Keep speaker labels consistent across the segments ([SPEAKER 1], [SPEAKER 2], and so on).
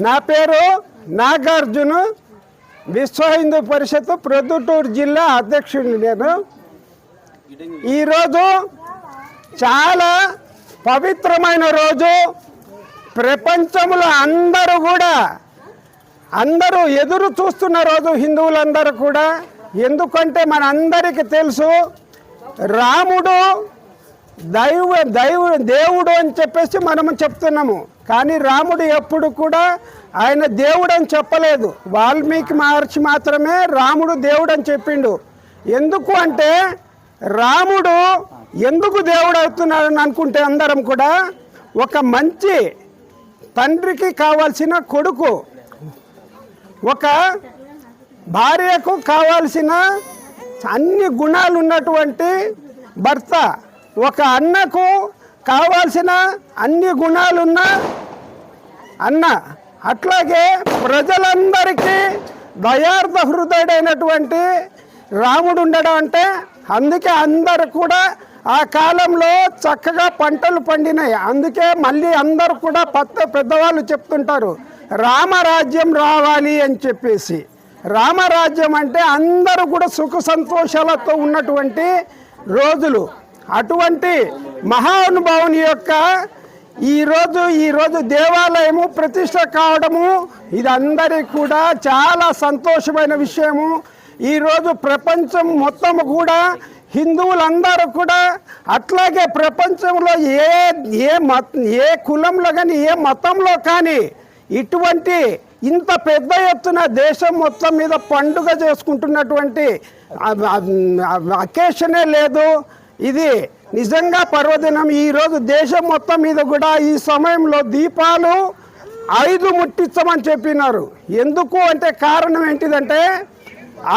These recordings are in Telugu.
[SPEAKER 1] నా పేరు నాగార్జున. విశ్వ హిందూ పరిషత్ ప్రొద్దుటూరు జిల్లా అధ్యక్షుడిని నేను. ఈరోజు చాలా పవిత్రమైన రోజు. ప్రపంచంలో అందరూ కూడా అందరూ ఎదురు చూస్తున్న రోజు హిందువులందరూ కూడా. ఎందుకంటే మన అందరికీ తెలుసు రాముడు దైవ దైవ దేవుడు అని చెప్పేసి మనము చెప్తున్నాము. కానీ రాముడు ఎప్పుడు కూడా ఆయన దేవుడు అని చెప్పలేదు. వాల్మీకి మహర్షి మాత్రమే రాముడు దేవుడు అని చెప్పిండు. ఎందుకు అంటే రాముడు ఎందుకు దేవుడు అవుతున్నాడని అనుకుంటే అందరం కూడా ఒక మంచి తండ్రికి కావాల్సిన కొడుకు ఒక భార్యకు కావాల్సిన అన్ని గుణాలు ఉన్నటువంటి భర్త ఒక అన్నకు కావాల్సిన అన్ని గుణాలున్న అన్న అట్లాగే ప్రజలందరికీ దయార్థ హృదయుడైనటువంటి రాముడు ఉండడం అంటే అందుకే అందరు కూడా ఆ కాలంలో చక్కగా పంటలు పండినాయి. అందుకే మళ్ళీ అందరు కూడా పెద్ద పెద్దవాళ్ళు చెప్తుంటారు రామరాజ్యం రావాలి అని చెప్పేసి. రామరాజ్యం అంటే అందరూ కూడా సుఖ సంతోషాలతో ఉన్నటువంటి రోజులు. అటువంటి మహానుభావుని యొక్క ఈరోజు ఈరోజు దేవాలయము ప్రతిష్ట కావడము ఇది కూడా చాలా సంతోషమైన విషయము. ఈరోజు ప్రపంచం మొత్తం కూడా హిందువులందరూ కూడా అట్లాగే ప్రపంచంలో ఏ ఏ మత ఏ కులంలో కానీ ఏ మతంలో కానీ ఇటువంటి ఇంత పెద్ద ఎత్తున దేశం మొత్తం మీద పండుగ చేసుకుంటున్నటువంటి అకేషనే లేదు. ఇది నిజంగా పర్వదినం. ఈరోజు దేశం మొత్తం మీద కూడా ఈ సమయంలో దీపాలు ఐదు ముట్టించమని చెప్పినారు. ఎందుకు అంటే కారణం ఏంటిదంటే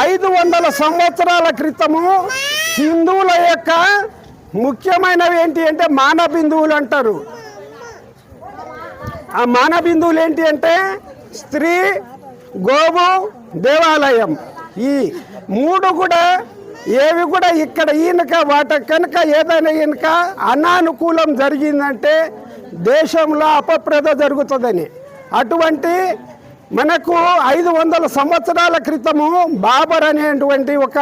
[SPEAKER 1] ఐదు వందల సంవత్సరాల క్రితము హిందువుల యొక్క ముఖ్యమైనవి ఏంటి అంటే మానబిందువులు అంటారు. ఆ మానబిందువులు ఏంటి అంటే స్త్రీ గోవు దేవాలయం. ఈ మూడు కూడా ఏవి కూడా ఇక్కడ ఈయనక వాట కనుక ఏదైనా ఈయనక అనానుకూలం జరిగిందంటే దేశంలో అపప్రద జరుగుతుందని. అటువంటి మనకు ఐదు వందల సంవత్సరాల క్రితము బాబర్ అనేటువంటి ఒక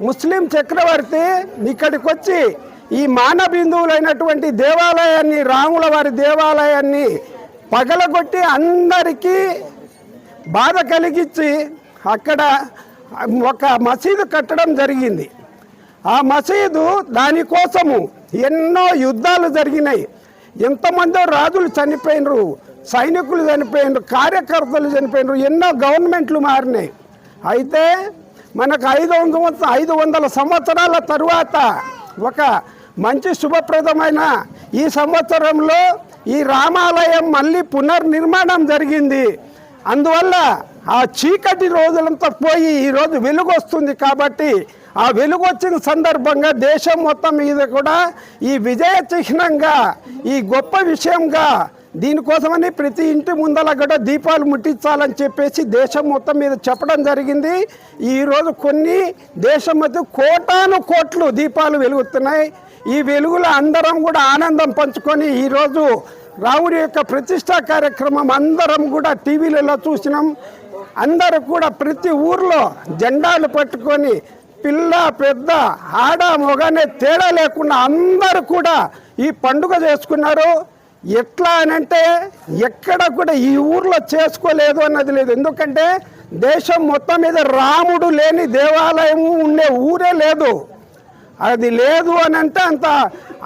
[SPEAKER 1] ముస్లిం చక్రవర్తి ఇక్కడికి వచ్చి ఈ మానబిందువులైనటువంటి దేవాలయాన్ని రాముల వారి దేవాలయాన్ని పగలగొట్టి అందరికీ బాధ కలిగించి అక్కడ ఒక మసీదు కట్టడం జరిగింది. ఆ మసీదు దానికోసము ఎన్నో యుద్ధాలు జరిగినాయి. ఎంతమందో రాజులు చనిపోయినరు సైనికులు చనిపోయినరు కార్యకర్తలు చనిపోయినరు ఎన్నో గవర్నమెంట్లు మారినాయి. అయితే మనకు ఐదు వందల ఐదు వందల సంవత్సరాల తరువాత ఒక మంచి శుభప్రదమైన ఈ సంవత్సరంలో ఈ రామాలయం మళ్ళీ పునర్నిర్మాణం జరిగింది. అందువల్ల ఆ చీకటి రోజులంతా పోయి ఈరోజు వెలుగు వస్తుంది కాబట్టి ఆ వెలుగు వచ్చిన సందర్భంగా దేశం మొత్తం మీద కూడా ఈ విజయ చిహ్నంగా ఈ గొప్ప విషయంగా దీనికోసమని ప్రతి ఇంటి ముందల కూడా దీపాలు ముట్టించాలని చెప్పేసి దేశం మొత్తం మీద చెప్పడం జరిగింది. ఈరోజు కొన్ని దేశం మధ్య కోటాను కోట్లు దీపాలు వెలుగుతున్నాయి. ఈ వెలుగులో అందరం కూడా ఆనందం పంచుకొని ఈరోజు రాముడి యొక్క ప్రతిష్టా కార్యక్రమం అందరం కూడా టీవీలలో చూసినాం. అందరూ కూడా ప్రతి ఊర్లో జెండాలు పట్టుకొని పిల్ల పెద్ద ఆడ మొగనే తేడా లేకుండా అందరూ కూడా ఈ పండుగ చేసుకున్నారు. ఎట్లా అనంటే ఎక్కడ కూడా ఈ ఊర్లో చేసుకోలేదు అన్నది లేదు. ఎందుకంటే దేశం మొత్తం మీద రాముడు లేని దేవాలయం ఉండే ఊరే లేదు. అది లేదు అని అంటే అంత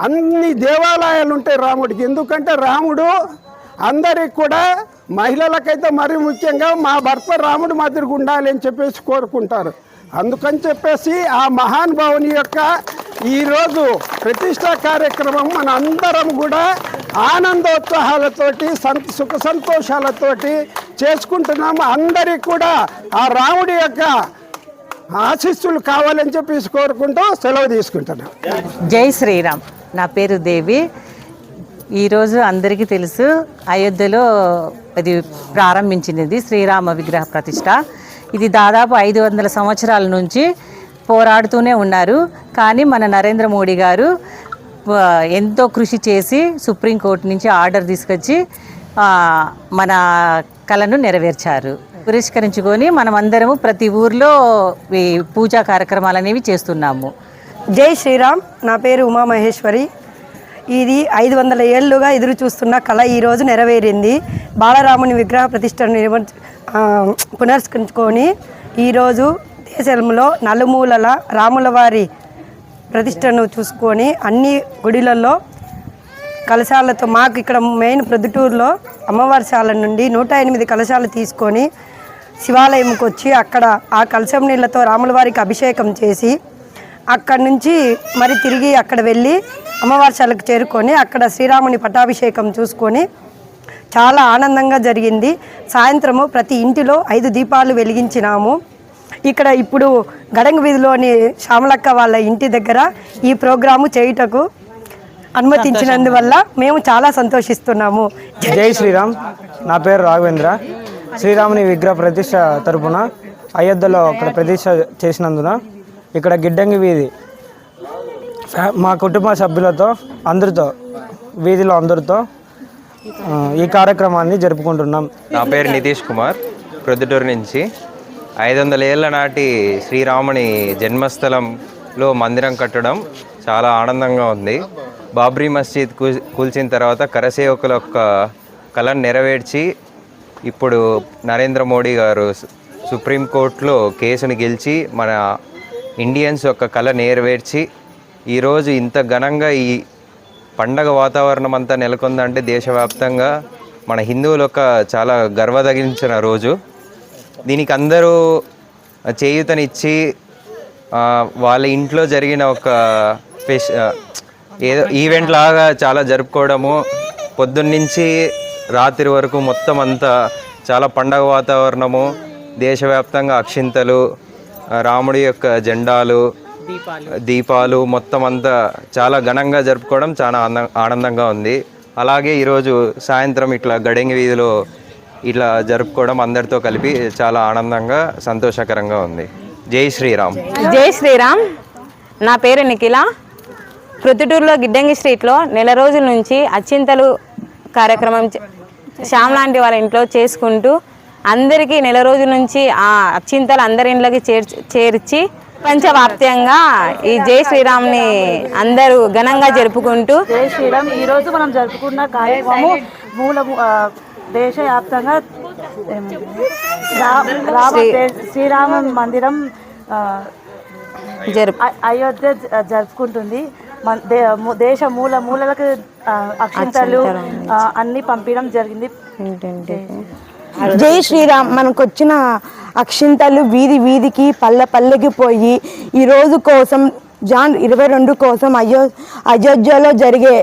[SPEAKER 1] అన్ని దేవాలయాలు ఉంటాయి రాముడికి. ఎందుకంటే రాముడు అందరికి కూడా మహిళలకైతే మరి ముఖ్యంగా మా భర్త రాముడు మాదిరిగా ఉండాలి అని చెప్పేసి కోరుకుంటారు. అందుకని చెప్పేసి ఆ మహానుభావుని యొక్క ఈరోజు ప్రతిష్టా కార్యక్రమం మన అందరం కూడా ఆనందోత్సాహాలతోటి సంత సుఖ సంతోషాలతోటి చేసుకుంటున్నాము. అందరికి కూడా ఆ రాముడి యొక్క ఆశీస్సులు కావాలని చెప్పేసి కోరుకుంటూ సెలవు తీసుకుంటున్నాం.
[SPEAKER 2] జై శ్రీరామ్. నా పేరు దేవి. ఈరోజు అందరికీ తెలుసు అయోధ్యలో ఇది ప్రారంభించినది శ్రీరామ విగ్రహ ప్రతిష్ట. ఇది దాదాపు ఐదు వందల సంవత్సరాల నుంచి పోరాడుతూనే ఉన్నారు. కానీ మన నరేంద్ర మోడీ గారు ఎంతో కృషి చేసి సుప్రీంకోర్టు నుంచి ఆర్డర్ తీసుకొచ్చి మన కళను నెరవేర్చారు. పురస్కరించుకొని మనం అందరము ప్రతి ఊర్లో ఈ పూజా కార్యక్రమాలు అనేవి చేస్తున్నాము.
[SPEAKER 3] జై శ్రీరామ్. నా పేరు ఉమామహేశ్వరి. ఇది ఐదు వందల ఏళ్ళుగా ఎదురు చూస్తున్న కళ ఈరోజు నెరవేరింది. బాలరాముని విగ్రహ ప్రతిష్టను నిర్వ పునర్స్కరించుకొని ఈరోజు దేశంలో నలుమూలల రాముల వారి ప్రతిష్టను చూసుకొని అన్ని గుడిలలో కలశాలతో మాకు ఇక్కడ మెయిన్ ప్రొద్దుటూరులో అమ్మవారి శాల నుండి నూట ఎనిమిది కలశాలు తీసుకొని శివాలయంకి వచ్చి అక్కడ ఆ కలశం నీళ్ళతో రాముల వారికి అభిషేకం చేసి అక్కడి నుంచి మరి తిరిగి అక్కడ వెళ్ళి అమ్మవార్శాలకు చేరుకొని అక్కడ శ్రీరాముని పట్టాభిషేకం చూసుకొని చాలా ఆనందంగా జరిగింది. సాయంత్రము ప్రతి ఇంటిలో ఐదు దీపాలు వెలిగించినాము. ఇక్కడ ఇప్పుడు గడంగ వీధిలోని శ్యామలక్క వాళ్ళ ఇంటి దగ్గర ఈ ప్రోగ్రాము చేయుటకు అనుమతించినందువల్ల మేము చాలా సంతోషిస్తున్నాము.
[SPEAKER 4] జై శ్రీరామ్. నా పేరు రాఘవేంద్ర. శ్రీరాముని విగ్రహ ప్రతిష్ట తరపున అయోధ్యలో అక్కడ ప్రతిష్ట చేసినందున ఇక్కడ గిడ్డంగి వీధి. మా కుటుంబ సభ్యులతో అందరితో వీధిలో అందరితో ఈ కార్యక్రమాన్ని జరుపుకుంటున్నాం.
[SPEAKER 5] నా పేరు నితీష్ కుమార్ ప్రొద్దుటూరు నుంచి. ఐదు వందల ఏళ్ళ నాటి శ్రీరాముని జన్మస్థలంలో మందిరం కట్టడం చాలా ఆనందంగా ఉంది. బాబ్రీ మస్జిద్ కూల్చిన తర్వాత కరసేవకుల యొక్క కళను నెరవేర్చి ఇప్పుడు నరేంద్ర మోడీ గారు సుప్రీంకోర్టులో కేసును గెలిచి మన ఇండియన్స్ యొక్క కళ నెరవేర్చి ఈరోజు ఇంత ఘనంగా ఈ పండగ వాతావరణం అంతా నెలకొందంటే దేశవ్యాప్తంగా మన హిందువుల యొక్క చాలా గర్వదగించిన రోజు. దీనికి అందరూ చేయూతనిచ్చి వాళ్ళ ఇంట్లో జరిగిన ఒక ఫెష్ ఏదో ఈవెంట్ లాగా చాలా జరుపుకోవడము పొద్దున్నుంచి రాత్రి వరకు మొత్తం అంతా చాలా పండగ వాతావరణము దేశవ్యాప్తంగా అక్షింతలు రాముడి యొక్క జెండాలు దీపాలు మొత్తం అంతా చాలా ఘనంగా జరుపుకోవడం చాలా ఆనంద ఆనందంగా ఉంది. అలాగే ఈరోజు సాయంత్రం ఇట్లా గడంగి వీధిలో ఇట్లా జరుపుకోవడం అందరితో కలిపి చాలా ఆనందంగా సంతోషకరంగా ఉంది. జై శ్రీరామ్.
[SPEAKER 6] జై శ్రీరామ్. నా పేరు నిఖిల. ప్రొద్దుటూరులో గిడ్డంగి స్ట్రీట్లో నెల రోజుల నుంచి అచ్చింతలు కార్యక్రమం చే- శ్యామ్ లాంటి వాళ్ళ ఇంట్లో చేసుకుంటూ అందరికీ నెల రోజుల నుంచి ఆ అచ్చింతలు అందరి ఇంట్లోకి చేర్చి చేర్చి ప్రపంచవ్యాప్తంగా ఈ జై శ్రీరామ్ని అందరూ ఘనంగా జరుపుకుంటూ
[SPEAKER 7] జై శ్రీరామ్. ఈ రోజు మనం జరుపుకున్న కార్యక్రమము మూల దేశవ్యాప్తంగా శ్రీరామ మందిరం
[SPEAKER 6] జరుపు
[SPEAKER 7] అయోధ్య జరుపుకుంటుంది. దేశ మూల మూలలకు అక్షింతలు అన్ని పంపించడం జరిగింది.
[SPEAKER 8] జై శ్రీరామ్ మనకు వచ్చిన అక్షింతలు వీధి వీధికి పల్లె పల్లెకి పోయి ఈ రోజు కోసం జాన్ ఇరవై రెండు కోసం అయో అయోధ్యలో జరిగే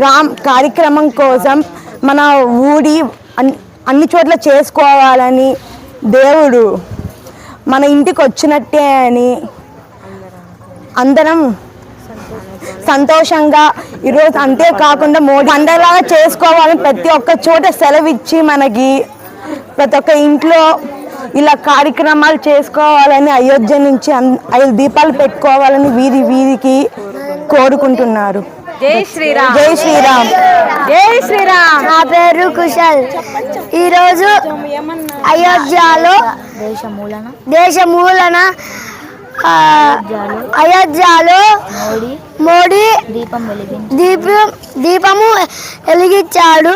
[SPEAKER 8] రామ్ కార్యక్రమం కోసం మన ఊడి అన్- అన్ని చోట్ల చేసుకోవాలని దేవుడు మన ఇంటికి వచ్చినట్టే అని అందరం సంతోషంగా ఈరోజు అంతేకాకుండా మోడీ పండగలాగా చేసుకోవాలని ప్రతి ఒక్క చోట సెలవు ఇచ్చి మనకి ప్రతి ఒక్క ఇంట్లో ఇలా కార్యక్రమాలు చేసుకోవాలని అయోధ్య నుంచి ఐదు దీపాలు పెట్టుకోవాలని వీధి వీధికి కోరుకుంటున్నారు.
[SPEAKER 6] జై శ్రీరామ్.
[SPEAKER 8] జై శ్రీరామ్.
[SPEAKER 6] జై శ్రీరామ్.
[SPEAKER 9] నా పేరు కుశల్. ఈరోజు అయోధ్యలో దేశమూలన ఆ, అయోధ్యలో మోడీ దీపం దీపము వెలిగించాడు.